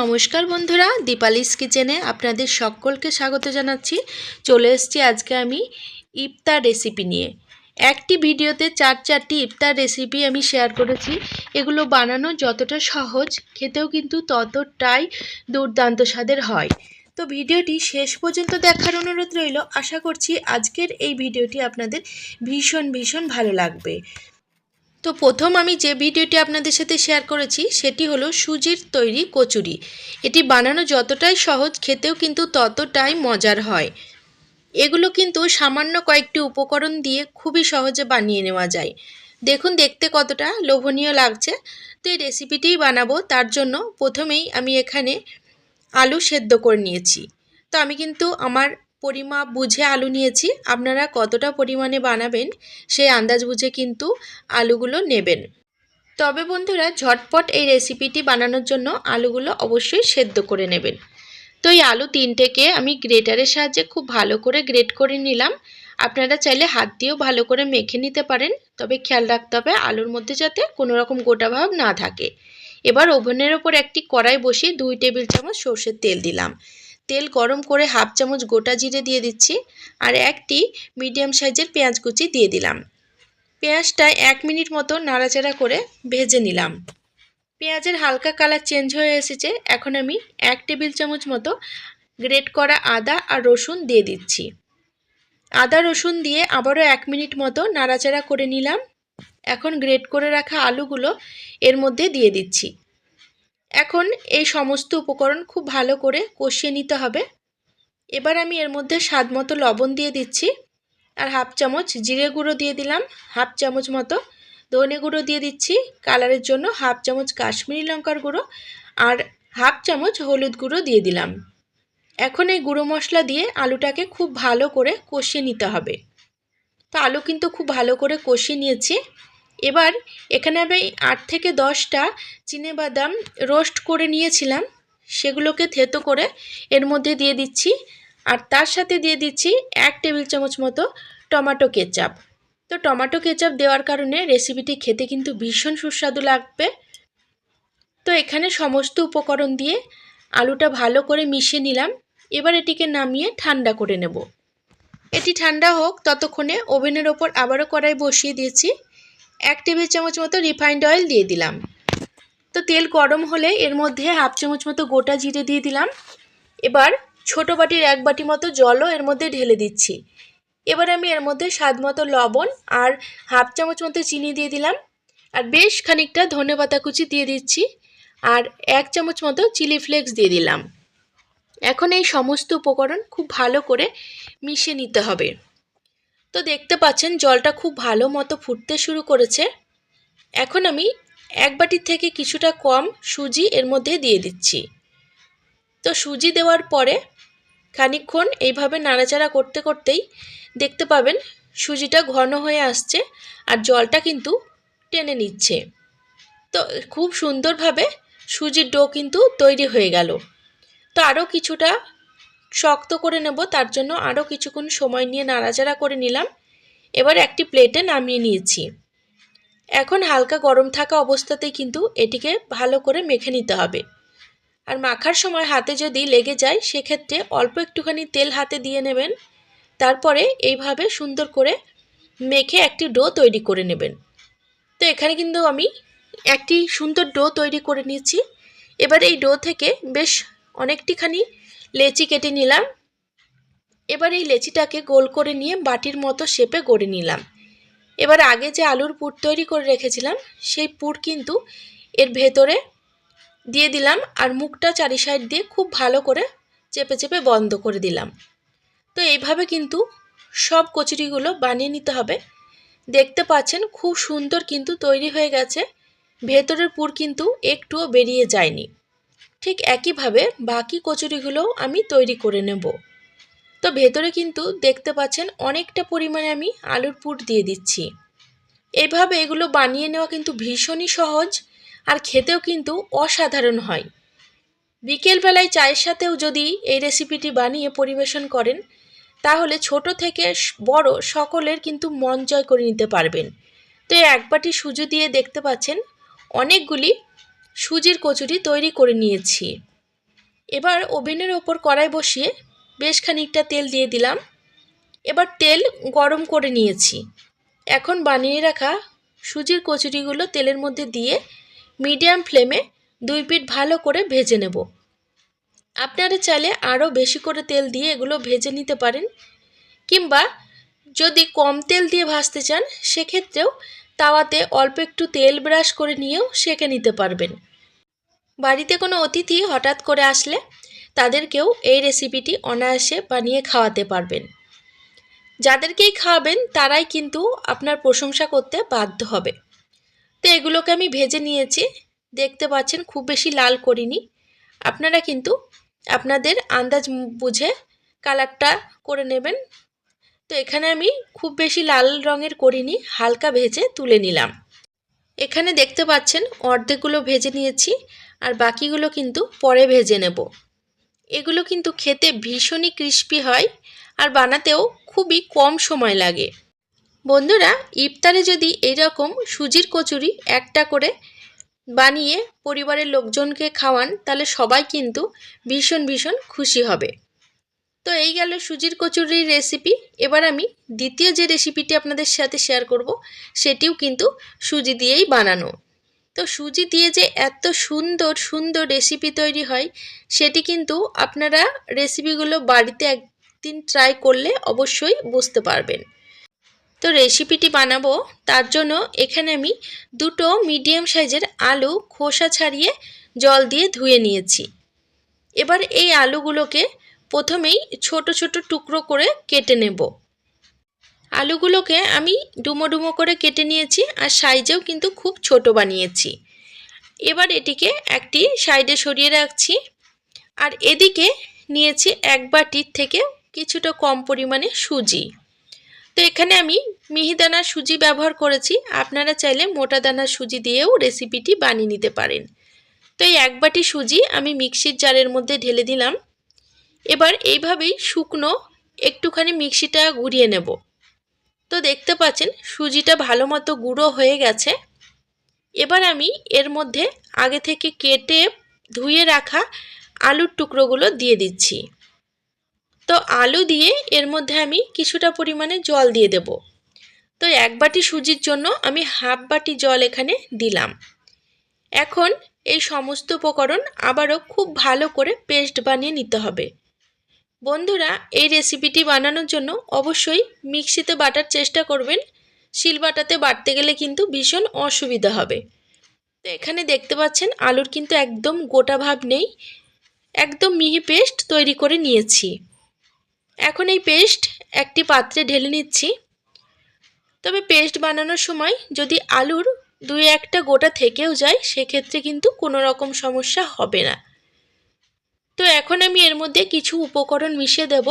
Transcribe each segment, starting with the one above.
নমস্কার বন্ধুরা, দীপালিস কিচেনে আপনাদের সকলকে স্বাগত জানাচ্ছি। চলে এসেছি আজকে আমি ইফতার রেসিপি নিয়ে। একটি ভিডিওতে চার চারটি ইফতার রেসিপি আমি শেয়ার করেছি। এগুলো বানানো যতটা সহজ, খেতেও কিন্তু ততটাই দুর্দান্ত স্বাদের হয়। তো ভিডিওটি শেষ পর্যন্ত দেখার অনুরোধ রইল। আশা করছি আজকের এই ভিডিওটি আপনাদের ভীষণ ভীষণ ভালো লাগবে। তো প্রথম আমি যে ভিডিওটি আপনাদের সাথে শেয়ার করেছি, সেটি হলো সুজির তৈরি কচুরি। এটি বানানো যতটাই সহজ, খেতেও কিন্তু ততটাই মজার হয়। এগুলো কিন্তু সামান্য কয়েকটি উপকরণ দিয়ে খুবই সহজে বানিয়ে নেওয়া যায়। দেখুন, দেখতে কতটা লোভনীয় লাগছে। তো এই রেসিপিটিই বানাবো, তার জন্য প্রথমেই আমি এখানে আলু সেদ্ধ করে নিয়েছি। তো আমি কিন্তু আমার পরিমাপ বুঝে আলু নিয়েছি, আপনারা কতটা পরিমাণে বানাবেন সেই আন্দাজ বুঝে কিন্তু আলুগুলো নেবেন। তবে বন্ধুরা, ঝটপট এই রেসিপিটি বানানোর জন্য আলুগুলো অবশ্যই সেদ্ধ করে নেবেন। তো এই আলু তিনটেকে আমি গ্রেটারের সাহায্যে খুব ভালো করে গ্রেট করে নিলাম। আপনারা চাইলে হাত দিয়েও ভালো করে মেখে নিতে পারেন, তবে খেয়াল রাখতে হবে আলুর মধ্যে যাতে কোনো রকম গোটা ভাব না থাকে। এবার ওভেনের ওপর একটি কড়াই বসিয়ে দুই টেবিল চামচ সর্ষের তেল দিলাম। তেল গরম করে হাফ চামচ গোটা জিরে দিয়ে দিচ্ছি আর একটি মিডিয়াম সাইজের পেঁয়াজ কুচি দিয়ে দিলাম। পেঁয়াজটা এক মিনিট মতো নাড়াচাড়া করে ভেজে নিলাম। পেঁয়াজের হালকা কালার চেঞ্জ হয়ে এসেছে। এখন আমি এক টেবিল চামচ মতো গ্রেট করা আদা আর রসুন দিয়ে দিচ্ছি। আদা, রসুন দিয়ে আবারও এক মিনিট মতো নাড়াচাড়া করে নিলাম। এখন গ্রেট করে রাখা আলুগুলো এর মধ্যে দিয়ে দিচ্ছি। এখন এই সমস্ত উপকরণ খুব ভালো করে কষিয়ে নিতে হবে। এবার আমি এর মধ্যে স্বাদ মতো লবণ দিয়ে দিচ্ছি আর হাফ চামচ জিরে গুঁড়ো দিয়ে দিলাম, হাফ চামচ মতো ধনে গুঁড়ো দিয়ে দিচ্ছি, কালারের জন্য হাফ চামচ কাশ্মীরি লঙ্কার গুঁড়ো আর হাফ চামচ হলুদ গুঁড়ো দিয়ে দিলাম। এখন এই গুঁড়ো মশলা দিয়ে আলুটাকে খুব ভালো করে কষিয়ে নিতে হবে। তো আলু কিন্তু খুব ভালো করে কষিয়ে নিয়েছি। এবার এখানে আমি আট থেকে দশটা বাদাম রোস্ট করে নিয়েছিলাম। সেগুলোকে থেতো করে এর মধ্যে দিয়ে দিচ্ছি। আর তার সাথে দিয়ে দিচ্ছি এক টেবিল চামচ মতো টমেটো কেচাপ। তো টমেটো কেচাপ দেওয়ার কারণে রেসিপিটি খেতে কিন্তু ভীষণ সুস্বাদু লাগবে। তো এখানে সমস্ত উপকরণ দিয়ে আলুটা ভালো করে মিশিয়ে নিলাম। এবার এটিকে নামিয়ে ঠান্ডা করে নেব। এটি ঠান্ডা হোক, ততক্ষণে ওভেনের ওপর আবারও কড়াই বসিয়ে দিয়েছি। এক টেবিল চামচ মতো রিফাইন্ড অয়েল দিয়ে দিলাম। তো তেল গরম হলে এর মধ্যে হাফ চামচ মতো গোটা জিরে দিয়ে দিলাম। এবার ছোটো বাটির এক বাটি মতো জলও এর মধ্যে ঢেলে দিচ্ছি। এবার আমি এর মধ্যে স্বাদ মতো লবণ আর হাফ চামচ মতো চিনি দিয়ে দিলাম। আর বেশ খানিকটা ধনে পাতা কুচি দিয়ে দিচ্ছি। আর এক চামচ মতো চিলি ফ্লেক্স দিয়ে দিলাম। এখন এই সমস্ত উপকরণ খুব ভালো করে মিশিয়ে নিতে হবে। তো দেখতে পাচ্ছেন জলটা খুব ভালো মতো ফুটতে শুরু করেছে। এখন আমি এক বাটির থেকে কিছুটা কম সুজি এর মধ্যে দিয়ে দিচ্ছি। তো সুজি দেওয়ার পরে খানিক্ষণ এইভাবে নাড়াচাড়া করতে করতেই দেখতে পাবেন সুজিটা ঘন হয়ে আসছে আর জলটা কিন্তু টেনে নিচ্ছে। তো খুব সুন্দরভাবে সুজির ডো কিন্তু তৈরি হয়ে গেল। তো আরও কিছুটা শক্ত করে নেব, তার জন্য আরও কিছুক্ষণ সময় নিয়ে নাড়াচাড়া করে নিলাম। এবার একটি প্লেটে নামিয়ে নিয়েছি। এখন হালকা গরম থাকা অবস্থাতেই কিন্তু এটিকে ভালো করে মেখে নিতে হবে। আর মাখার সময় হাতে যদি লেগে যায়, সেক্ষেত্রে অল্প একটুখানি তেল হাতে দিয়ে নেবেন। তারপরে এইভাবে সুন্দর করে মেখে একটি ডো তৈরি করে নেবেন। তো এখানে কিন্তু আমি একটি সুন্দর ডো তৈরি করে নিয়েছি। এবার এই ডো থেকে বেশ অনেকটিখানি লেচি কেটে নিলাম। এবার এই লেচিটাকে গোল করে নিয়ে বাটির মতো শেপে গড়ে নিলাম। এবার আগে যে আলুর পুর তৈরি করে রেখেছিলাম, সেই পুর কিন্তু এর ভেতরে দিয়ে দিলাম আর মুখটা চারি সাইড দিয়ে খুব ভালো করে চেপে চেপে বন্ধ করে দিলাম। তো এইভাবে কিন্তু সব কচুরিগুলো বানিয়ে নিতে হবে। দেখতে পাচ্ছেন খুব সুন্দর কিন্তু তৈরি হয়ে গেছে। ভেতরের পুর কিন্তু একটুও বেরিয়ে যায়নি। ঠিক একইভাবে বাকি কচুরিগুলোও আমি তৈরি করে নেব। তো ভেতরে কিন্তু দেখতে পাচ্ছেন অনেকটা পরিমাণে আমি আলুর পুর দিয়ে দিচ্ছি। এভাবে এগুলো বানিয়ে নেওয়া কিন্তু ভীষণই সহজ আর খেতেও কিন্তু অসাধারণ হয়। বিকেলবেলায় চায়ের সাথেও যদি এই রেসিপিটি বানিয়ে পরিবেশন করেন, তাহলে ছোট থেকে বড় সকলের কিন্তু মন জয় করে নিতে পারবেন। তো এই এক বাটি সুজি দিয়ে দেখতে পাচ্ছেন, অনেকগুলি সুজির কচুরি তৈরি করে নিয়েছি। এবার ওভেনের ওপর কড়াই বসিয়ে বেশ খানিকটা তেল দিয়ে দিলাম। এবার তেল গরম করে নিয়েছি। এখন বানিয়ে রাখা সুজির কচুরিগুলো তেলের মধ্যে দিয়ে মিডিয়াম ফ্লেমে দুই পিঠ ভালো করে ভেজে নেব। আপনারা চাইলে আরও বেশি করে তেল দিয়ে এগুলো ভেজে নিতে পারেন। কিংবা যদি কম তেল দিয়ে ভাজতে চান, সেক্ষেত্রেও তাওয়াতে অল্প একটু তেল ব্রাশ করে নিয়েও সেঁকে নিতে পারবেন। বাড়িতে কোনো অতিথি হঠাৎ করে আসলে তাদেরকেও এই রেসিপিটি অনায়াসে বানিয়ে খাওয়াতে পারবেন। যাদেরকেই খাওয়াবেন তারাই কিন্তু আপনার প্রশংসা করতে বাধ্য হবে। তো এগুলোকে আমি ভেজে নিয়েছি। দেখতে পাচ্ছেন খুব বেশি লাল করিনি। আপনারা কিন্তু আপনাদের আন্দাজ বুঝে কালারটা করে নেবেন। তো এখানে আমি খুব বেশি লাল রঙের করিনি, হালকা ভেজে তুলে নিলাম। এখানে দেখতে পাচ্ছেন অর্ধেকগুলো ভেজে নিয়েছি আর বাকিগুলো কিন্তু পরে ভেজে নেব। এগুলো কিন্তু খেতে ভীষণই ক্রিস্পি হয় আর বানাতেও খুবই কম সময় লাগে। বন্ধুরা, ইফতারে যদি এইরকম সুজির কচুরি একটা করে বানিয়ে পরিবারের লোকজনকে খাওয়ান, তাহলে সবাই কিন্তু ভীষণ ভীষণ খুশি হবে। তো এই গেল সুজির কচুরির রেসিপি এবার আমি দ্বিতীয় যে রেসিপিটি আপনাদের সাথে শেয়ার করব, সেটিও কিন্তু সুজি দিয়েই বানানো। তো সুজি দিয়ে যে এত সুন্দর সুন্দর রেসিপি তৈরি হয়, সেটি কিন্তু আপনারা রেসিপিগুলো বাড়িতে একদিন ট্রাই করলে অবশ্যই বুঝতে পারবেন। তো রেসিপিটি বানাবো, তার জন্য এখানে আমি দুটো মিডিয়াম সাইজের আলু খোসা ছাড়িয়ে জল দিয়ে ধুয়ে নিয়েছি। এবার এই আলুগুলোকে প্রথমেই ছোট ছোট টুকরো করে কেটে নেব। আলুগুলোকে আমি ডুমো ডুমো করে কেটে নিয়েছি আর সাইজেও কিন্তু খুব ছোট বানিয়েছি। এবার এটিকে একটি সাইডে সরিয়ে রাখছি আর এদিকে নিয়েছি এক বাটির থেকে কিছুটা কম পরিমাণে সুজি। তো এখানে আমি মিহিদানার সুজি ব্যবহার করেছি, আপনারা চাইলে মোটা দানার সুজি দিয়েও রেসিপিটি বানিয়ে নিতে পারেন। তো এই এক বাটি সুজি আমি মিক্সির জারের মধ্যে ঢেলে দিলাম। এবার এইভাবেই শুকনো একটুখানি মিক্সিটা ঘুরিয়ে নেব। তো দেখতে পাচ্ছেন, সুজিটা ভালো মতো গুঁড়ো হয়ে গেছে। এবার আমি এর মধ্যে আগে থেকে কেটে ধুয়ে রাখা আলুর টুকরোগুলো দিয়ে দিচ্ছি। তো আলু দিয়ে এর মধ্যে আমি কিছুটা পরিমাণে জল দিয়ে দেব। তো এক বাটি সুজির জন্য আমি হাফ বাটি জল এখানে দিলাম। এখন এই সমস্ত উপকরণ আবারও খুব ভালো করে পেস্ট বানিয়ে নিতে হবে। বন্ধুরা, এই রেসিপিটি বানানোর জন্য অবশ্যই মিক্সিতে বাটার চেষ্টা করবেন। শিল বাটাতে বাটতে গেলে কিন্তু ভীষণ অসুবিধা হবে। তো এখানে দেখতে পাচ্ছেন, আলুর কিন্তু একদম গোটা ভাব নেই। একদম মিহি পেস্ট তৈরি করে নিয়েছি। এখন এই পেস্ট একটি পাত্রে ঢেলে নিচ্ছি। তবে পেস্ট বানানোর সময় যদি আলুর দুই একটা গোটা থেকেও যায়, সেক্ষেত্রে কিন্তু কোনো রকম সমস্যা হবে না। তো এখন আমি এর মধ্যে কিছু উপকরণ মিশিয়ে দেব।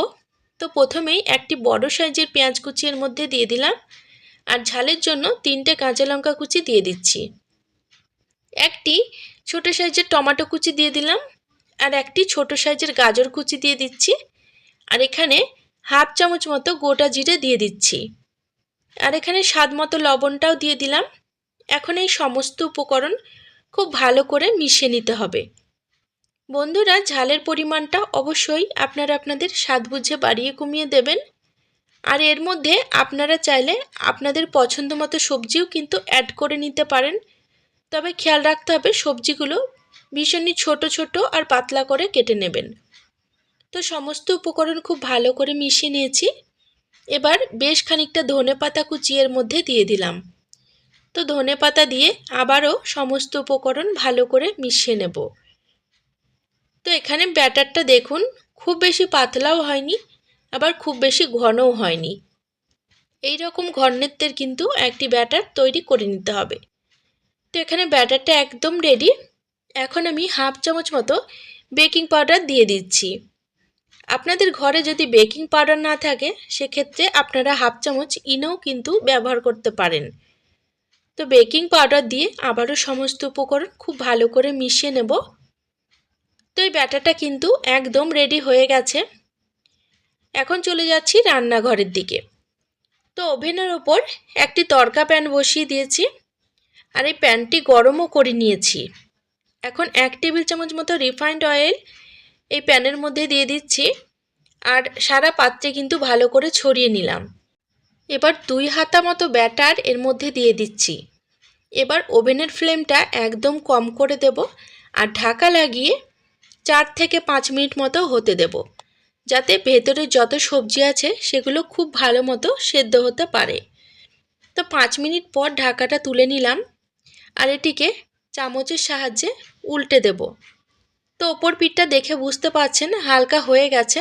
তো প্রথমেই একটি বড় সাইজের পেঁয়াজ কুচি এর মধ্যে দিয়ে দিলাম। আর ঝালের জন্য তিনটে কাঁচা লঙ্কা কুচি দিয়ে দিচ্ছি। একটি ছোট সাইজের টমেটো কুচি দিয়ে দিলাম। আর একটি ছোট সাইজের গাজর কুচি দিয়ে দিচ্ছি। আর এখানে হাফ চামচ মতো গোটা জিরে দিয়ে দিচ্ছি। আর এখানে স্বাদ মতো লবণটাও দিয়ে দিলাম। এখন এই সমস্ত উপকরণ খুব ভালো করে মিশিয়ে নিতে হবে। বন্ধুরা, ঝালের পরিমাণটা অবশ্যই আপনারা আপনাদের স্বাদ বুঝে বাড়িয়ে কমিয়ে দেবেন। আর এর মধ্যে আপনারা চাইলে আপনাদের পছন্দ মতো সবজিও কিন্তু অ্যাড করে নিতে পারেন। তবে খেয়াল রাখতে হবে, সবজিগুলো ভীষণই ছোট ছোট আর পাতলা করে কেটে নেবেন। তো সমস্ত উপকরণ খুব ভালো করে মিশিয়ে নিয়েছি। এবার বেশ খানিকটা ধনে পাতা কুচি এর মধ্যে দিয়ে দিলাম। তো ধনে পাতা দিয়ে আবারও সমস্ত উপকরণ ভালো করে মিশিয়ে নেব। তো এখানে ব্যাটারটা দেখুন, খুব বেশি পাতলাও হয়নি, আবার খুব বেশি ঘনও হয়নি। এই রকম ঘনত্বের কিন্তু একটি ব্যাটার তৈরি করে নিতে হবে। তো এখানে ব্যাটারটা একদম রেডি এখন আমি হাফ চামচ মতো বেকিং পাউডার দিয়ে দিচ্ছি। আপনাদের ঘরে যদি বেকিং পাউডার না থাকে, সেক্ষেত্রে আপনারা হাফ চামচ ইনোও কিন্তু ব্যবহার করতে পারেন। তো বেকিং পাউডার দিয়ে আবারও সমস্ত উপকরণ খুব ভালো করে মিশিয়ে নেব। তো এই ব্যাটারটা কিন্তু একদম রেডি হয়ে গেছে। এখন চলে যাচ্ছি রান্নাঘরের দিকে। তো ওভেনের ওপর একটি তরকা প্যান বসিয়ে দিয়েছি আর এই প্যানটি গরমও করে নিয়েছি। এখন এক টেবিল চামচ মতো রিফাইন্ড অয়েল এই প্যানের মধ্যে দিয়ে দিচ্ছি আর সারা পাত্রে কিন্তু ভালো করে ছড়িয়ে নিলাম। এবার দুই হাতা মতো ব্যাটার এর মধ্যে দিয়ে দিচ্ছি। এবার ওভেনের ফ্লেমটা একদম কম করে দেব আর ঢাকা লাগিয়ে চার থেকে পাঁচ মিনিট মতো হতে দেব। যাতে ভেতরে যত সবজি আছে, সেগুলো খুব ভালো মতো সেদ্ধ হতে পারে। তো পাঁচ মিনিট পর ঢাকাটা তুলে নিলাম আর এটিকে চামচের সাহায্যে উল্টে দেব। তো ওপর পিঠটা দেখে বুঝতে পারছেন হালকা হয়ে গেছে।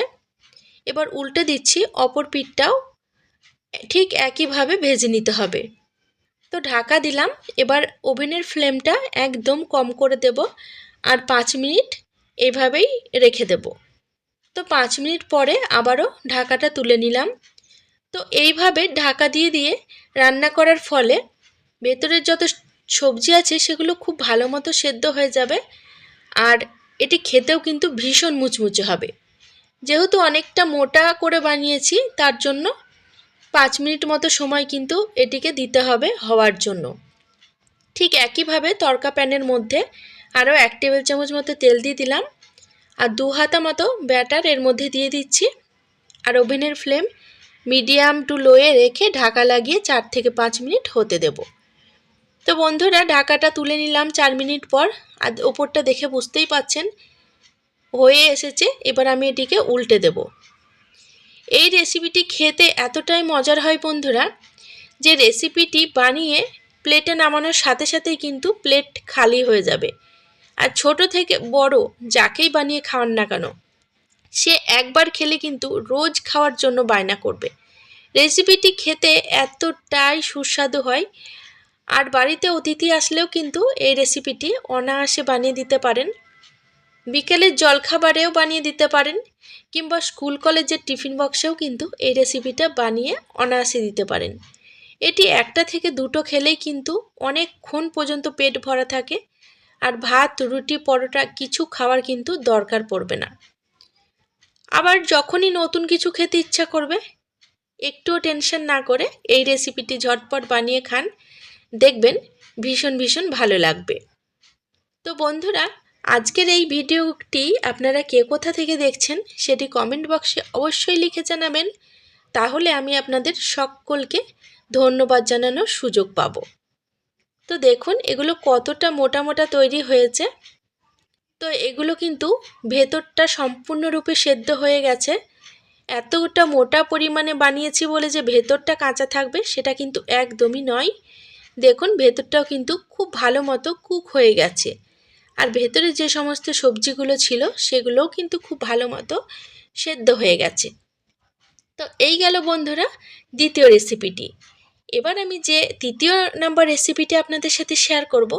এবার উল্টে দিচ্ছি অপর পিঠটাও ঠিক একইভাবে ভেজে নিতে হবে। তো ঢাকা দিলাম, এবার ওভেনের ফ্লেমটা একদম কম করে দেব আর পাঁচ মিনিট এভাবেই রেখে দেব। তো পাঁচ মিনিট পরে আবারও ঢাকাটা তুলে নিলাম। তো এইভাবে ঢাকা দিয়ে দিয়ে রান্না করার ফলে ভেতরের যত সবজি আছে সেগুলো খুব ভালো মতো সেদ্ধ হয়ে যাবে। আর এটি খেতেও কিন্তু ভীষণ মুচমুচে হবে। যেহেতু অনেকটা মোটা করে বানিয়েছি, তার জন্য পাঁচ মিনিট মতো সময় কিন্তু এটিকে দিতে হবে হওয়ার জন্য। ঠিক একইভাবে তরকা প্যানের মধ্যে আরও এক টেবিল চামচ মতো তেল দিয়ে দিলাম। আর দু হাতা মতো ব্যাটার এর মধ্যে দিয়ে দিচ্ছি। আর ওভেনের ফ্লেম মিডিয়াম টু লোয়ে রেখে ঢাকা লাগিয়ে চার থেকে পাঁচ মিনিট হতে দেব। তো বন্ধুরা, ঢাকাটা তুলে নিলাম চার মিনিট পর। আর ওপরটা দেখে বুঝতেই পাচ্ছেন, হয়ে এসেছে। এবার আমি এটিকে উল্টে দেব। এই রেসিপিটি খেতে এতটাই মজার হয় বন্ধুরা, যে রেসিপিটি বানিয়ে প্লেটে নামানোর সাথে সাথেই কিন্তু প্লেট খালি হয়ে যাবে। আর ছোট থেকে বড় যাকেই বানিয়ে খাওয়ান না কেন, সে একবার খেলে কিন্তু রোজ খাওয়ার জন্য বায়না করবে। রেসিপিটি খেতে এতটাই সুস্বাদু হয়, আর বাড়িতে অতিথি আসলেও কিন্তু এই রেসিপিটি অনায়াসে বানিয়ে দিতে পারেন। বিকেলের জলখাবারেও বানিয়ে দিতে পারেন, কিংবা স্কুল কলেজের টিফিন বক্সেও কিন্তু এই রেসিপিটা বানিয়ে অনায়াসে দিতে পারেন। এটি একটা থেকে দুটো খেলেই কিন্তু অনেকক্ষণ পর্যন্ত পেট ভরা থাকে আর ভাত, রুটি, পরোটা কিছু খাওয়ার কিন্তু দরকার পড়বে না। আবার যখনই নতুন কিছু খেতে ইচ্ছা করবে, একটুও টেনশন না করে এই রেসিপিটি ঝটপট বানিয়ে খান। দেখবেন ভীষণ ভীষণ ভালো লাগবে। তো বন্ধুরা, আজকের এই ভিডিওটি আপনারা কে কোথা থেকে দেখছেন সেটি কমেন্ট বক্সে অবশ্যই লিখে জানাবেন। তাহলে আমি আপনাদের সকলকে ধন্যবাদ জানানোর সুযোগ পাবো। তো দেখুন, এগুলো কতটা মোটা মোটা তৈরি হয়েছে। তো এগুলো কিন্তু ভেতরটা সম্পূর্ণরূপে সেদ্ধ হয়ে গেছে। এতটা মোটা পরিমাণে বানিয়েছি বলে যে ভেতরটা কাঁচা থাকবে সেটা কিন্তু একদমই নয়। দেখুন, ভেতরটাও কিন্তু খুব ভালো মতো কুক হয়ে গেছে। আর ভেতরে যে সমস্ত সবজিগুলো ছিল সেগুলোও কিন্তু খুব ভালো মতো সেদ্ধ হয়ে গেছে। তো এই গেল বন্ধুরা দ্বিতীয় রেসিপিটি এবার আমি যে তৃতীয় নম্বর রেসিপিটি আপনাদের সাথে শেয়ার করব,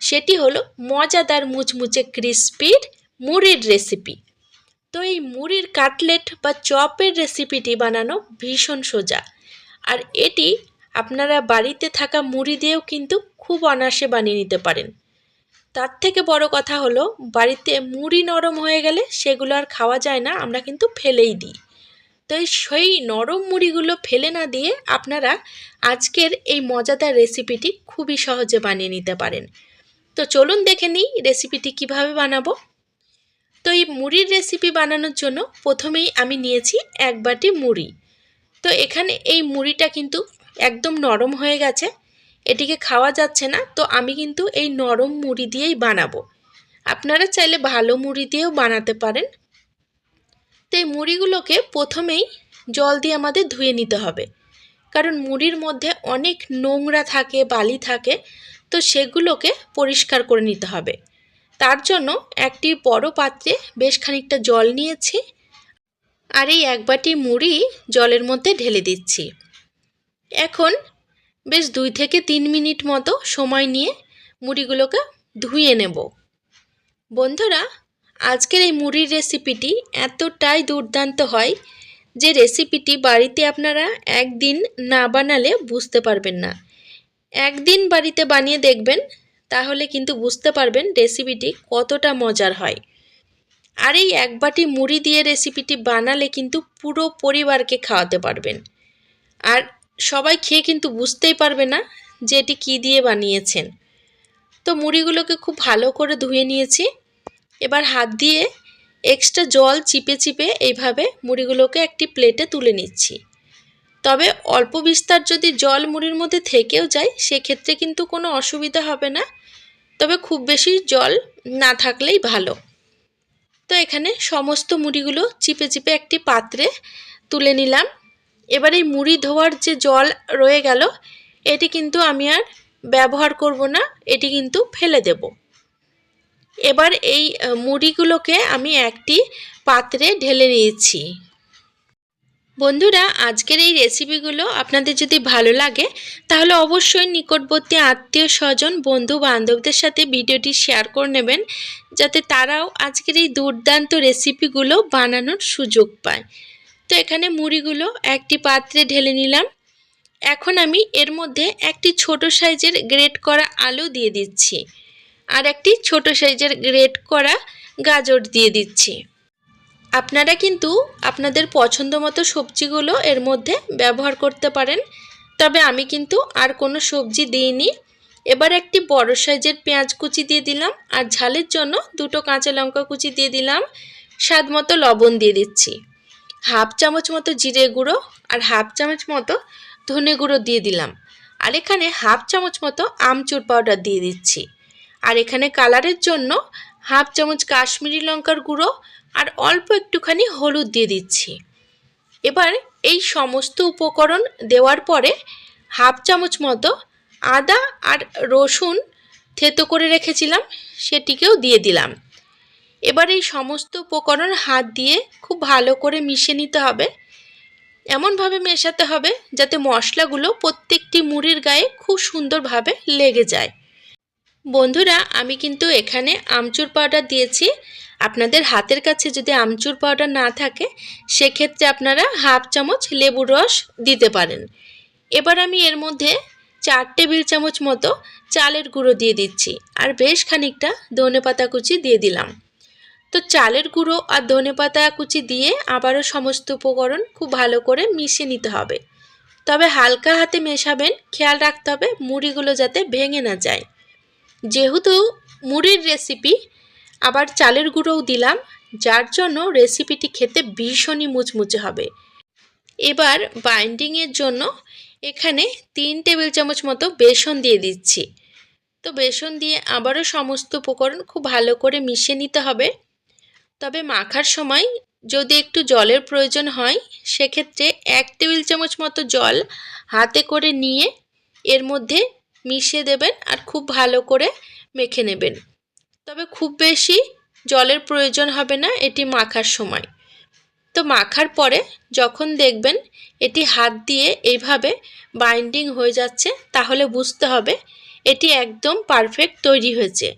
সেটি হলো মজাদার মুচমুচে ক্রিস্পির মুড়ির রেসিপি তো এই মুড়ির কাটলেট বা চপের রেসিপিটি বানানো ভীষণ সোজা। আর এটি আপনারা বাড়িতে থাকা মুড়ি দিয়েও কিন্তু খুব অনায়াসে বানিয়ে নিতে পারেন। তার থেকে বড় কথা হলো, বাড়িতে মুড়ি নরম হয়ে গেলে সেগুলো আর খাওয়া যায় না, আমরা কিন্তু ফেলেই দিই। তো সেই নরম মুড়িগুলো ফেলে না দিয়ে আপনারা আজকের এই মজাদার রেসিপিটি খুবই সহজে বানিয়ে নিতে পারেন। তো চলুন দেখে নিই রেসিপিটি কীভাবে বানাবো। তো এই মুড়ির রেসিপি বানানোর জন্য প্রথমেই আমি নিয়েছি এক বাটি মুড়ি। তো এখানে এই মুড়িটা কিন্তু একদম নরম হয়ে গেছে, এটিকে খাওয়া যাচ্ছে না, তো আমি কিন্তু এই নরম মুড়ি দিয়েই বানাবো। আপনারা চাইলে ভালো মুড়ি দিয়েও বানাতে পারেন। তো এই মুড়িগুলোকে প্রথমেই জল দিয়ে আমাদের ধুয়ে নিতে হবে। কারণ মুড়ির মধ্যে অনেক নোংরা থাকে, বালি থাকে, তো সেগুলোকে পরিষ্কার করে নিতে হবে। তার জন্য একটি বড় পাত্রে বেশ খানিকটা জল নিয়েছি আর এই এক বাটি মুড়ি জলের মধ্যে ঢেলে দিচ্ছি। এখন বেশ দুই থেকে তিন মিনিট মতো সময় নিয়ে মুড়িগুলোকে ধুয়ে নেব। বন্ধুরা আজকের এই মুড়ির রেসিপিটি এতটাই দুর্দান্ত হয় যে রেসিপিটি বাড়িতে আপনারা একদিন না বানালে বুঝতে পারবেন না। একদিন বাড়িতে বানিয়ে দেখবেন, তাহলে কিন্তু বুঝতে পারবেন রেসিপিটি কতটা মজার হয়। আর এই এক বাটি মুড়ি দিয়ে রেসিপিটি বানালে কিন্তু পুরো পরিবারকে খাওয়াতে পারবেন। আর সবাই খেয়ে কিন্তু বুঝতেই পারবে না যে এটি কী দিয়ে বানিয়েছেন। তো মুড়িগুলোকে খুব ভালো করে ধুয়ে নিয়েছি। এবার হাত দিয়ে এক্সট্রা জল চিপে চিপে এইভাবে মুড়িগুলোকে একটি প্লেটে তুলে নিচ্ছি। তবে অল্প বিস্তার যদি জল মুড়ির মধ্যে থেকেও যায়, সেক্ষেত্রে কিন্তু কোনো অসুবিধা হবে না। তবে খুব বেশি জল না থাকলেই ভালো। তো এখানে সমস্ত মুড়িগুলো চিপে চিপে একটি পাত্রে তুলে নিলাম। এবার এই মুড়ি ধোয়ার যে জল রয়ে গেল, এটি কিন্তু আমি আর ব্যবহার করব না, এটি কিন্তু ফেলে দেব। এবার এই মুড়িগুলোকে আমি একটি পাত্রে ঢেলে নিয়েছি। বন্ধুরা, আজকের এই রেসিপিগুলো আপনাদের যদি ভালো লাগে, তাহলে অবশ্যই নিকটবর্তী আত্মীয় স্বজন বন্ধু বান্ধবদের সাথে ভিডিওটি শেয়ার করে নেবেন, যাতে তারাও আজকের এই দুর্দান্ত রেসিপিগুলো বানানোর সুযোগ পায়। তো এখানে মুড়িগুলো একটি পাত্রে ঢেলে নিলাম। এখন আমি এর মধ্যে একটি ছোট সাইজের গ্রেট করা আলু দিয়ে দিচ্ছি। আর একটি ছোট সাইজের গ্রেট করা গাজর দিয়ে দিচ্ছি। আপনারা কিন্তু আপনাদের পছন্দ মতো সবজিগুলো এর মধ্যে ব্যবহার করতে পারেন। তবে আমি কিন্তু আর কোনো সবজি দিইনি। এবার একটি বড় সাইজের পেঁয়াজ কুচি দিয়ে দিলাম আর ঝালের জন্য দুটো কাঁচা লঙ্কা কুচি দিয়ে দিলাম। স্বাদ মতো লবণ দিয়ে দিচ্ছি। হাফ চামচ মতো জিরে গুঁড়ো আর হাফ চামচ মতো ধনে গুঁড়ো দিয়ে দিলাম। আর এখানে হাফ চামচ মতো আমচুর পাউডার দিয়ে দিচ্ছি। আর এখানে কালারের জন্য হাফ চামচ কাশ্মীরি লঙ্কার গুঁড়ো আর অল্প একটুখানি হলুদ দিয়ে দিচ্ছি। এবার এই সমস্ত উপকরণ দেওয়ার পরে হাফ চামচ মতো আদা আর রসুন থেতো করে রেখেছিলাম, সেটিকেও দিয়ে দিলাম। এবার এই সমস্ত উপকরণ হাত দিয়ে খুব ভালো করে মিশিয়ে নিতে হবে। এমনভাবে মেশাতে হবে যাতে মশলাগুলো প্রত্যেকটি মুড়ির গায়ে খুব সুন্দরভাবে লেগে যায়। বন্ধুরা, আমি কিন্তু এখানে আমচুর পাউডার দিয়েছি। আপনাদের হাতের কাছে যদি আমচুর পাউডার না থাকে, সেক্ষেত্রে আপনারা হাফ চামচ লেবুর রস দিতে পারেন। এবার আমি এর মধ্যে চার টেবিল চামচ মতো চালের গুঁড়ো দিয়ে দিচ্ছি, আর বেশ খানিকটা ধনে পাতা কুচি দিয়ে দিলাম। তো চালের গুঁড়ো আর ধনে পাতা কুচি দিয়ে আবারও সমস্ত উপকরণ খুব ভালো করে মিশিয়ে নিতে হবে। তবে হালকা হাতে মেশাবেন, খেয়াল রাখতে হবে, মুড়িগুলো যাতে ভেঙে না যায়। যেহেতু মুড়ির রেসিপি আবার চালের গুঁড়োও দিলাম, যার জন্য রেসিপিটি খেতে ভীষণই মুচমুচে হবে। এবার বাইন্ডিংয়ের জন্য এখানে তিন টেবিল চামচ মতো বেসন দিয়ে দিচ্ছি। তো বেসন দিয়ে আবারও সমস্ত উপকরণ খুব ভালো করে মিশিয়ে নিতে হবে। তবে মাখার সময় যদি একটু জলের প্রয়োজন হয়, সেক্ষেত্রে এক টেবিল চামচ মতো জল হাতে করে নিয়ে এর মধ্যে মিশিয়ে দেবেন আর খুব ভালো করে মেখে নেবেন। তবে খুব বেশি জলের প্রয়োজন হবে না, এটি মাখার সময়। তো মাখার পরে যখন দেখবেন এটি হাত দিয়ে এইভাবে বাইন্ডিং হয়ে যাচ্ছে, তাহলে বুঝতে হবে এটি একদম পারফেক্ট তৈরি হয়েছে।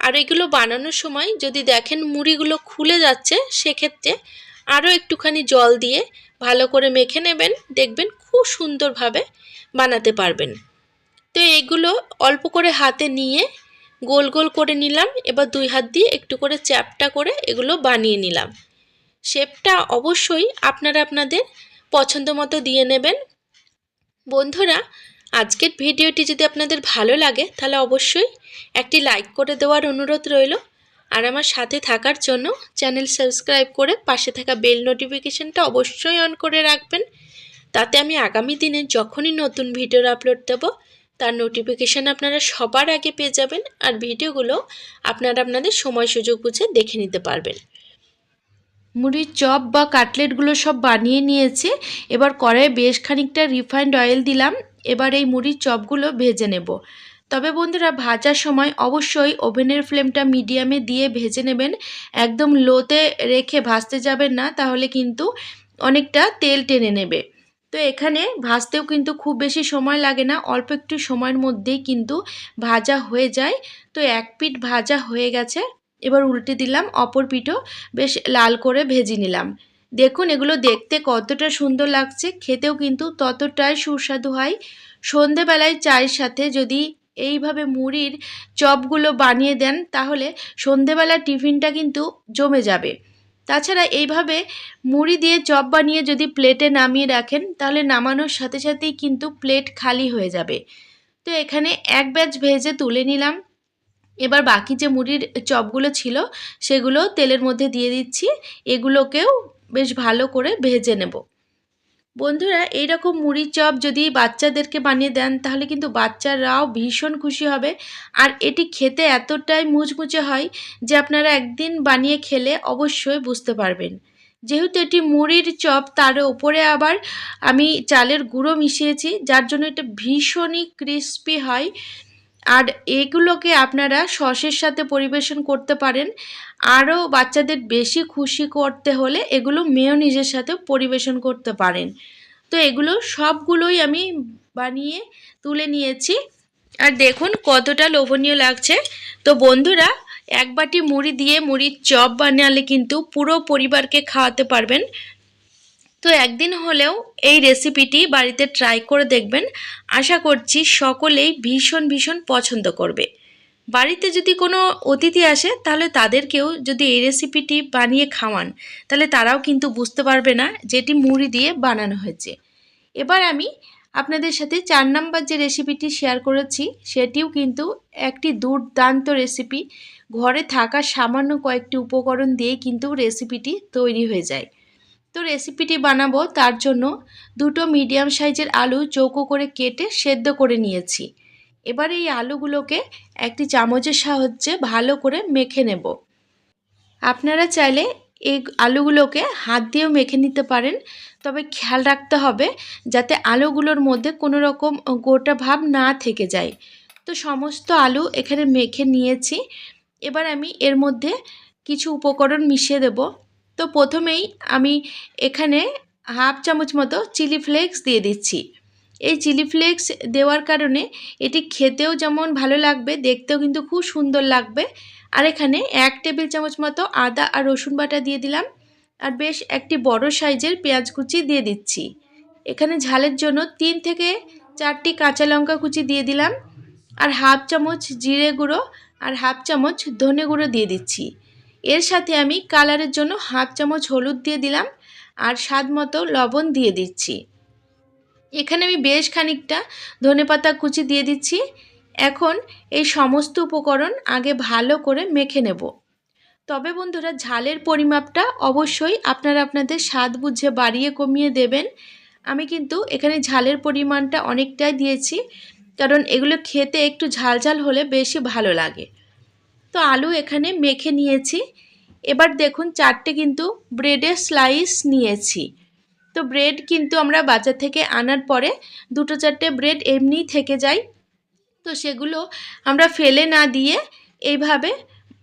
আর এগুলো বানানোর সময় যদি দেখেন মুড়িগুলো খুলে যাচ্ছে, সেক্ষেত্রে আরও একটুখানি জল দিয়ে ভালো করে মেখে নেবেন, দেখবেন খুব সুন্দরভাবে বানাতে পারবেন। তো এগুলো অল্প করে হাতে নিয়ে গোল গোল করে নিলাম। এবার দুই হাত দিয়ে একটু করে চ্যাপটা করে এগুলো বানিয়ে নিলাম। শেপটা অবশ্যই আপনারা আপনাদের পছন্দ মতো দিয়ে নেবেন। বন্ধুরা, আজকের ভিডিওটি যদি আপনাদের ভালো লাগে, তাহলে অবশ্যই একটি লাইক করে দেওয়ার অনুরোধ রইল। আর আমার সাথে থাকার জন্য চ্যানেল সাবস্ক্রাইব করে পাশে থাকা বেল নোটিফিকেশানটা অবশ্যই অন করে রাখবেন। তাতে আমি আগামী দিনে যখনই নতুন ভিডিও আপলোড দেবো তার নোটিফিকেশান আপনারা সবার আগে পেয়ে যাবেন আর ভিডিওগুলো আপনারা আপনাদের সময় সুযোগ বুঝে দেখে নিতে পারবেন। মুড়ির চপ বা কাটলেটগুলো সব বানিয়ে নিয়েছে, এবার কড়াইয়ে বেশ খানিকটা রিফাইন্ড অয়েল দিলাম, এবার এই মুড়ির চপগুলো ভেজে নেব। তবে বন্ধুরা, ভাজার সময় অবশ্যই ওভেনের ফ্লেমটা মিডিয়ামে দিয়ে ভেজে নেবেন, একদম লোতে রেখে ভাজতে যাবেন না, তাহলে কিন্তু অনেকটা তেল টেনে নেবে। তো এখানে ভাজতেও কিন্তু খুব বেশি সময় লাগে না, অল্প একটু সময়ের মধ্যেই কিন্তু ভাজা হয়ে যায়। তো এক পিঠ ভাজা হয়ে গেছে, এবার উল্টে দিলাম অপর পিঠও, বেশ লাল করে ভেজে নিলাম। দেখুন এগুলো দেখতে কতটা সুন্দর লাগছে, খেতেও কিন্তু ততটাই সুস্বাদু হয়। সন্ধেবেলায় চায়ের সাথে যদি এইভাবে মুড়ির চপগুলো বানিয়ে দেন, তাহলে সন্ধেবেলার টিফিনটা কিন্তু জমে যাবে। তাছাড়া এইভাবে মুড়ি দিয়ে চপ বানিয়ে যদি প্লেটে নামিয়ে রাখেন, তাহলে নামানোর সাথে সাথেই কিন্তু প্লেট খালি হয়ে যাবে। তো এখানে এক ব্যাচ ভেজে তুলে নিলাম। এবার বাকি যে মুড়ির চপগুলো ছিল, সেগুলো তেলের মধ্যে দিয়ে দিচ্ছি। এগুলোকেও বেশ ভালো করে ভেজে নেব। বন্ধুরা, এইরকম মুড়ির চপ যদি বাচ্চাদেরকে বানিয়ে দেন, তাহলে কিন্তু বাচ্চারাও ভীষণ খুশি হবে। আর এটি খেতে এতটাই মুচমুচে হয় যে আপনারা একদিন বানিয়ে খেলে অবশ্যই বুঝতে পারবেন। যেহেতু এটি মুড়ির চপ, তার ওপরে আবার আমি চালের গুঁড়ো মিশিয়েছি, যার জন্য এটা ভীষণই ক্রিস্পি হয়। আর এগুলোকে আপনারা সসের সাথে পরিবেশন করতে পারেন। আরও বাচ্চাদের বেশি খুশি করতে হলে এগুলো মেয়োনিজের সাথে পরিবেশন করতে পারেন। তো এগুলো সবগুলোই আমি বানিয়ে তুলে নিয়েছি। আর দেখুন কতটা লোভনীয় লাগছে। তো বন্ধুরা, এক বাটি মুড়ি দিয়ে মুড়ির চপ বানালে কিন্তু পুরো পরিবারকে খাওয়াতে পারবেন। তো একদিন হলেও এই রেসিপিটি বাড়িতে ট্রাই করে দেখবেন। আশা করছি সকলেই ভীষণ ভীষণ পছন্দ করবে। বাড়িতে যদি কোনো অতিথি আসে, তাহলে তাদেরকেও যদি এই রেসিপিটি বানিয়ে খাওয়ান, তাহলে তারাও কিন্তু বুঝতে পারবে না যে এটি মুড়ি দিয়ে বানানো হয়েছে। এবার আমি আপনাদের সাথে চার নাম্বার যে রেসিপিটি শেয়ার করেছি, সেটিও কিন্তু একটি দুর্দান্ত রেসিপি ঘরে থাকা সামান্য কয়েকটি উপকরণ দিয়ে কিন্তু রেসিপিটি তৈরি হয়ে যায়। তো রেসিপিটি বানাবো, তার জন্য দুটো মিডিয়াম সাইজের আলু চৌকো করে কেটে সেদ্ধ করে নিয়েছি। এবার এই আলুগুলোকে একটি চামচের সাহায্যে ভালো করে মেখে নেব। আপনারা চাইলে এই আলুগুলোকে হাত দিয়েও মেখে নিতে পারেন, তবে খেয়াল রাখতে হবে যাতে আলুগুলোর মধ্যে কোনো রকম গোটা ভাব না থেকে যায়। তো সমস্ত আলু এখানে মেখে নিয়েছি। এবার আমি এর মধ্যে কিছু উপকরণ মিশিয়ে দেব। তো প্রথমেই আমি এখানে হাফ চামচ মতো চিলি ফ্লেক্স দিয়ে দিচ্ছি। এই চিলি ফ্লেক্স দেওয়ার কারণে এটি খেতেও যেমন ভালো লাগবে, দেখতেও কিন্তু খুব সুন্দর লাগবে। আর এখানে এক টেবিল চামচ মতো আদা আর রসুন বাটা দিয়ে দিলাম। আর বেশ একটি বড় সাইজের পেঁয়াজ কুচি দিয়ে দিচ্ছি। এখানে ঝালের জন্য তিন থেকে চারটি কাঁচা লঙ্কা কুচি দিয়ে দিলাম। আর হাফ চামচ জিরে গুঁড়ো আর হাফ চামচ ধনে গুঁড়ো দিয়ে দিচ্ছি। এর সাথে আমি কালারের জন্য হাফ চামচ হলুদ দিয়ে দিলাম আর স্বাদ মতো লবণ দিয়ে দিচ্ছি। এখানে আমি বেশ খানিকটা ধনেপাতা কুচি দিয়ে দিচ্ছি। এখন এই সমস্ত উপকরণ আগে ভালো করে মেখে নেব। তবে বন্ধুরা, ঝালের পরিমাপটা অবশ্যই আপনারা আপনাদের স্বাদ বুঝে বাড়িয়ে কমিয়ে দেবেন। আমি কিন্তু এখানে ঝালের পরিমাণটা অনেকটাই দিয়েছি, কারণ এগুলো খেতে একটু ঝাল ঝাল হলে বেশি ভালো লাগে। তো আলু এখানে মেখে নিয়েছি। এবার দেখুন চারটে কিন্তু ব্রেডের স্লাইস নিয়েছি। তো ব্রেড কিন্তু আমরা বাজার থেকে আনার পরে দুটো চারটে ব্রেড এমনিই থেকে যায়। তো সেগুলো আমরা ফেলে না দিয়ে এইভাবে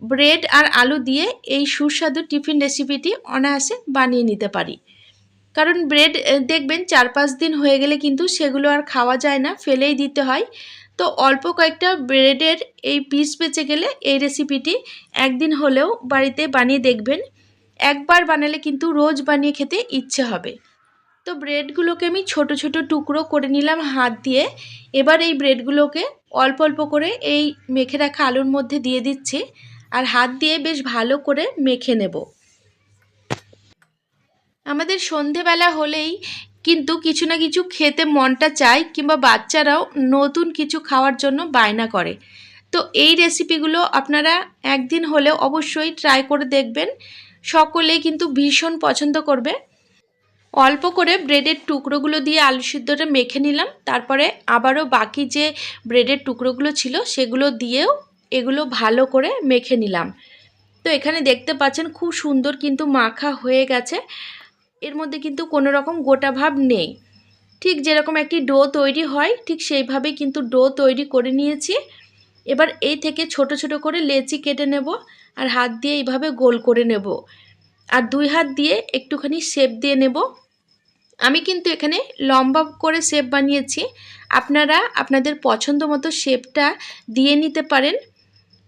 ব্রেড আর আলু দিয়ে এই সুস্বাদু টিফিন রেসিপিটি অনায়াসে বানিয়ে নিতে পারি। কারণ ব্রেড দেখবেন চার পাঁচ দিন হয়ে গেলে কিন্তু সেগুলো আর খাওয়া যায় না, ফেলেই দিতে হয়। তো অল্প কয়েকটা ব্রেডের এই পিস বেঁচে গেলে এই রেসিপিটি একদিন হলেও বাড়িতে বানিয়ে দেখবেন। একবার বানালে কিন্তু রোজ বানিয়ে খেতে ইচ্ছে হবে। তো ব্রেডগুলোকে আমি ছোট ছোট টুকরো করে নিলাম হাত দিয়ে। এবার এই ব্রেডগুলোকে অল্প অল্প করে এই মেখে রাখা আলুর মধ্যে দিয়ে দিচ্ছি আর হাত দিয়ে বেশ ভালো করে মেখে নেব। আমাদের সন্ধেবেলা হলেই কিন্তু কিছু না কিছু খেতে মনটা চায় কিংবা বাচ্চারাও নতুন কিছু খাওয়ার জন্য বায়না করে। তো এই রেসিপিগুলো আপনারা একদিন হলে অবশ্যই ট্রাই করে দেখবেন। সকলেই কিন্তু ভীষণ পছন্দ করবে। অল্প করে ব্রেডের টুকরোগুলো দিয়ে আলু সিদ্ধটা মেখে নিলাম। তারপরে আবারও বাকি যে ব্রেডের টুকরোগুলো ছিল সেগুলো দিয়েও এগুলো ভালো করে মেখে নিলাম। তো এখানে দেখতে পাচ্ছেন খুব সুন্দর কিন্তু মাখা হয়ে গেছে। এর মধ্যে কিন্তু কোনো রকম গোটা ভাব নেই। ঠিক যেরকম একটি ডো তৈরি হয়, ঠিক সেইভাবেই কিন্তু ডো তৈরি করে নিয়েছি। এবার এই থেকে ছোট ছোট করে লেচি কেটে নেব আর হাত দিয়ে এইভাবে গোল করে নেব। আর দুই হাত দিয়ে একটুখানি শেপ দিয়ে নেব। আমি কিন্তু এখানে লম্বা করে শেপ বানিয়েছি। আপনারা আপনাদের পছন্দ মতো শেপটা দিয়ে নিতে পারেন।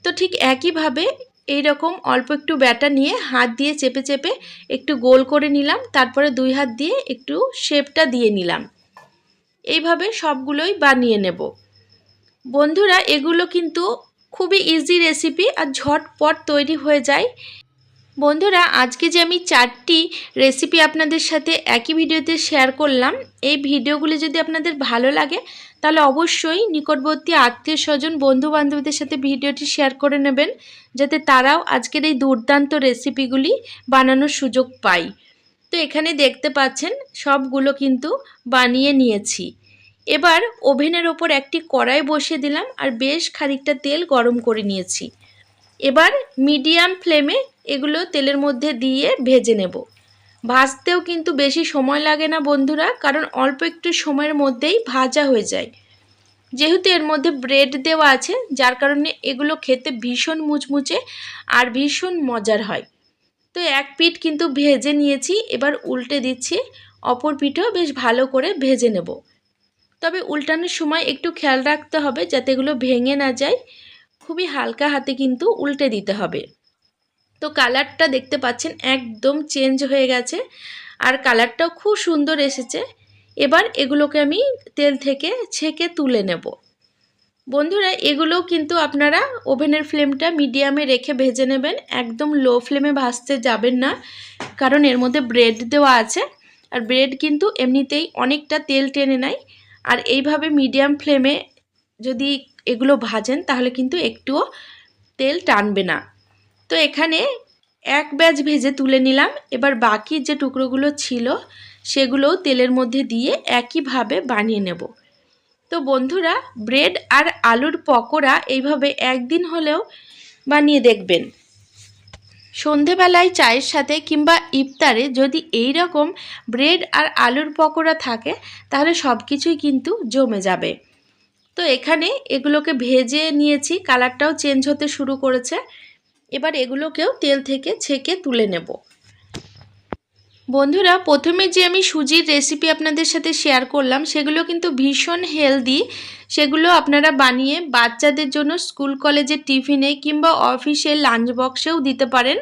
তো ঠিক একইভাবে এই রকম অল্প একটু ব্যাটা নিয়ে হাত দিয়ে চেপে চেপে একটু গোল করে নিলাম, তারপরে দুই হাত দিয়ে একটু শেপটা দিয়ে নিলাম। এইভাবে সবগুলোই বানিয়ে নেব। বন্ধুরা, এগুলো কিন্তু খুবই ইজি রেসিপি আর ঝটপট তৈরি হয়ে যায়। বন্ধুরা, আজকে যে আমি চারটি রেসিপি আপনাদের সাথে একই ভিডিওতে শেয়ার করলাম, এই ভিডিওগুলি যদি আপনাদের ভালো লাগে তাহলে অবশ্যই নিকটবর্তী আত্মীয় স্বজন বন্ধু বান্ধবদের সাথে ভিডিওটি শেয়ার করে নেবেন, যাতে তারাও আজকের এই দুর্দান্ত রেসিপিগুলি বানানোর সুযোগ পায়। তো এখানে দেখতে পাচ্ছেন, সবগুলো কিন্তু বানিয়ে নিয়েছি। এবার ওভেনের ওপর একটি কড়াই বসিয়ে দিলাম আর বেশ খানিকটা তেল গরম করে নিয়েছি। এবার মিডিয়াম ফ্লেমে এগুলো তেলের মধ্যে দিয়ে ভেজে নেব। ভাজতেও কিন্তু বেশি সময় লাগে না বন্ধুরা, কারণ অল্প একটু সময়ের মধ্যেই ভাজা হয়ে যায়। যেহেতু এর মধ্যে ব্রেড দেওয়া আছে, যার কারণে এগুলো খেতে ভীষণ মুচমুচে আর ভীষণ মজার হয়। তো এক পিঠ কিন্তু ভেজে নিয়েছি, এবার উল্টে দিচ্ছি। অপর পিঠও বেশ ভালো করে ভেজে নেব। তবে উল্টানোর সময় একটু খেয়াল রাখতে হবে, যাতে এগুলো ভেঙে না যায়। খুবই হালকা হাতে কিন্তু উল্টে দিতে হবে। তো কালারটা দেখতে পাচ্ছেন একদম চেঞ্জ হয়ে গেছে। আর কালারটাও খুব সুন্দর এসেছে। এবার এগুলোকে আমি তেল থেকে ছেঁকে তুলে নেব। বন্ধুরা, এগুলোও কিন্তু আপনারা ওভেনের ফ্লেমটা মিডিয়ামে রেখে ভেজে নেবেন। একদম লো ফ্লেমে ভাজতে যাবেন না, কারণ এর মধ্যে ব্রেড দেওয়া আছে। আর ব্রেড কিন্তু এমনিতেই অনেকটা তেল টেনে নেয়। আর এইভাবে মিডিয়াম ফ্লেমে যদি এগুলো ভাজেন, তাহলে কিন্তু একটুও তেল টানবে না। তো এখানে এক ব্যাচ ভেজে তুলে নিলাম। এবার বাকি যে টুকরোগুলো ছিল, সেগুলোও তেলের মধ্যে দিয়ে একইভাবে বানিয়ে নেব। তো বন্ধুরা, ব্রেড আর আলুর পকোড়া এইভাবে একদিন হলেও বানিয়ে দেখবেন। সন্ধেবেলায় চায়ের সাথে কিংবা ইফতারে যদি এই রকম ব্রেড আর আলুর পকোড়া থাকে, তাহলে সব কিছুই কিন্তু জমে যাবে। তো এখানে এগুলোকে ভেজে নিয়েছি। কালারটাও চেঞ্জ হতে শুরু করেছে। এবার এগুলোকেও তেল থেকে ছেঁকে তুলে নেব। বন্ধুরা, প্রথমে যে আমি সুজির রেসিপি আপনাদের সাথে শেয়ার করলাম, সেগুলো কিন্তু ভীষণ হেলদি সেগুলো আপনারা বানিয়ে বাচ্চাদের জন্য স্কুল কলেজের টিফিনে কিংবা অফিসের লাঞ্চ বক্সেও দিতে পারেন।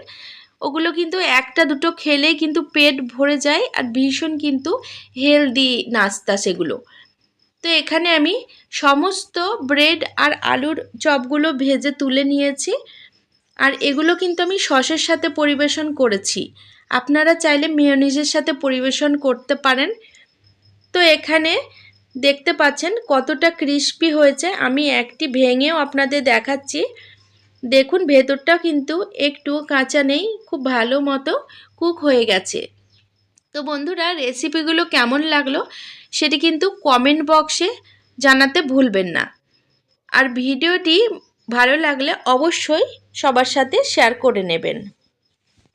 ওগুলো কিন্তু একটা দুটো খেলেই কিন্তু পেট ভরে যায় আর ভীষণ কিন্তু হেলদি নাস্তা সেগুলো। তো এখানে আমি সমস্ত ব্রেড আর আলুর চপগুলো ভেজে তুলে নিয়েছি। আর এগুলো কিন্তু আমি সসের সাথে পরিবেশন করেছি। আপনারা চাইলে মেয়নিজের সাথে পরিবেশন করতে পারেন। তো এখানে দেখতে পাচ্ছেন কতটা ক্রিস্পি হয়েছে। আমি একটি ভেঙেও আপনাদের দেখাচ্ছি। দেখুন, ভেতরটাও কিন্তু একটু কাঁচা নেই, খুব ভালো মতো কুক হয়ে গেছে। তো বন্ধুরা, রেসিপিগুলো কেমন লাগল সেটি কিন্তু কমেন্ট বক্সে জানাতে ভুলবেন না। আর ভিডিওটি ভালো লাগলে অবশ্যই সবার সাথে শেয়ার করে নেবেন।